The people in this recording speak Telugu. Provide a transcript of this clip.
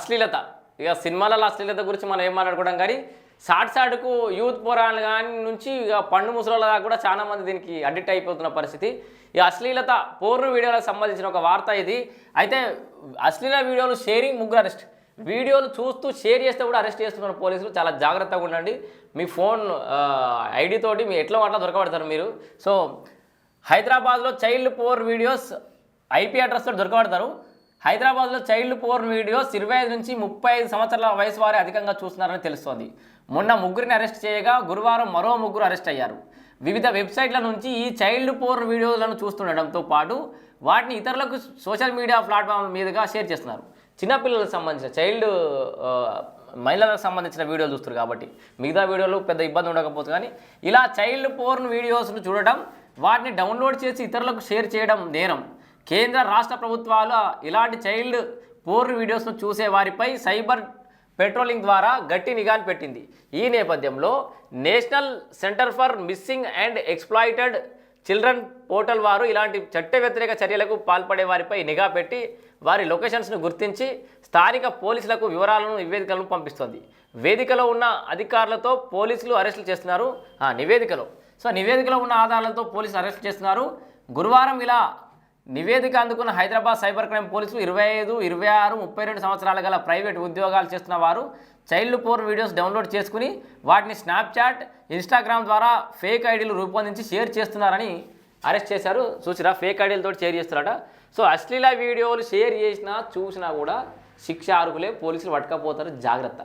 అశ్లీలత. ఇక సినిమాలలో అశ్లీలత గురించి మనం ఏం మాట్లాడుకోవడం కానీ షార్ట్ షార్ట్కు యూత్ పోరాళ్ళు కానీ నుంచి ఇక పండు ముసలాల దాకా కూడా చాలా మంది దీనికి అడిక్ట్ అయిపోతున్న పరిస్థితి. ఈ అశ్లీలత పూర్ణ వీడియోలకు సంబంధించిన ఒక వార్త ఇది. అయితే అశ్లీల వీడియోలు షేరింగ్ ముగ్గురు అరెస్ట్. వీడియోలు చూస్తూ షేర్ చేస్తే కూడా అరెస్ట్ చేస్తున్న పోలీసులు. చాలా జాగ్రత్తగా ఉండండి. మీ ఫోన్ ఐడి తోటి మీ ఎట్లా వాటిలో దొరకబడతారు మీరు. సో హైదరాబాద్లో చైల్డ్ పోర్ వీడియోస్ ఐపీ అడ్రస్తో దొరకబడతారు. హైదరాబాద్లో చైల్డ్ పోర్న్ వీడియోస్ ఇరవై ఐదు నుంచి ముప్పై ఐదు సంవత్సరాల వయసు వారే అధికంగా చూస్తున్నారని తెలుస్తోంది. మొన్న ముగ్గురిని అరెస్ట్ చేయగా గురువారం మరో ముగ్గురు అరెస్ట్ అయ్యారు. వివిధ వెబ్సైట్ల నుంచి ఈ చైల్డ్ పోర్న్ వీడియోలను చూస్తుండడంతో పాటు వాటిని ఇతరులకు సోషల్ మీడియా ప్లాట్ఫామ్ మీదుగా షేర్ చేస్తున్నారు. చిన్నపిల్లలకు సంబంధించిన చైల్డ్ మహిళలకు సంబంధించిన వీడియోలు చూస్తారు కాబట్టి మిగతా వీడియోలు పెద్ద ఇబ్బంది ఉండకపోతే కానీ ఇలా చైల్డ్ పోర్న్ వీడియోస్ను చూడటం వాటిని డౌన్లోడ్ చేసి ఇతరులకు షేర్ చేయడం నేరం. కేంద్ర రాష్ట్ర ప్రభుత్వాలు ఇలాంటి చైల్డ్ పోర్న్ వీడియోస్ను చూసే వారిపై సైబర్ పెట్రోలింగ్ ద్వారా గట్టి నిఘాను పెట్టింది. ఈ నేపథ్యంలో national centre for missing and exploited children portal వారు ఇలాంటి చట్ట వ్యతిరేక చర్యలకు పాల్పడే వారిపై నిఘా పెట్టి వారి లొకేషన్స్ను గుర్తించి స్థానిక పోలీసులకు వివరాలను నివేదికలను పంపిస్తుంది. వేదికలో ఉన్న అధికారులతో పోలీసులు అరెస్టులు చేస్తున్నారు. ఆ, నివేదికలో. సో నివేదికలో ఉన్న ఆధారాలతో పోలీసులు అరెస్ట్ చేస్తున్నారు. గురువారం ఇలా నివేదిక అందుకున్న హైదరాబాద్ సైబర్ క్రైమ్ పోలీసులు ఇరవై ఐదు ఇరవై ఆరు ముప్పై రెండు సంవత్సరాల గల ప్రైవేట్ ఉద్యోగాలు చేస్తున్న వారు చైల్డ్ పోర్న్ వీడియోస్ డౌన్లోడ్ చేసుకుని వాటిని స్నాప్చాట్ ఇన్స్టాగ్రామ్ ద్వారా ఫేక్ ఐడీలు రూపొందించి షేర్ చేస్తున్నారని అరెస్ట్ చేశారు. చూసిరా ఫేక్ ఐడీలతో షేర్ చేస్తున్నారట. సో అశ్లీల వీడియోలు షేర్ చేసినా చూసినా కూడా శిక్ష అర్హులే పోలీసులు పట్టుకపోతారు. జాగ్రత్త.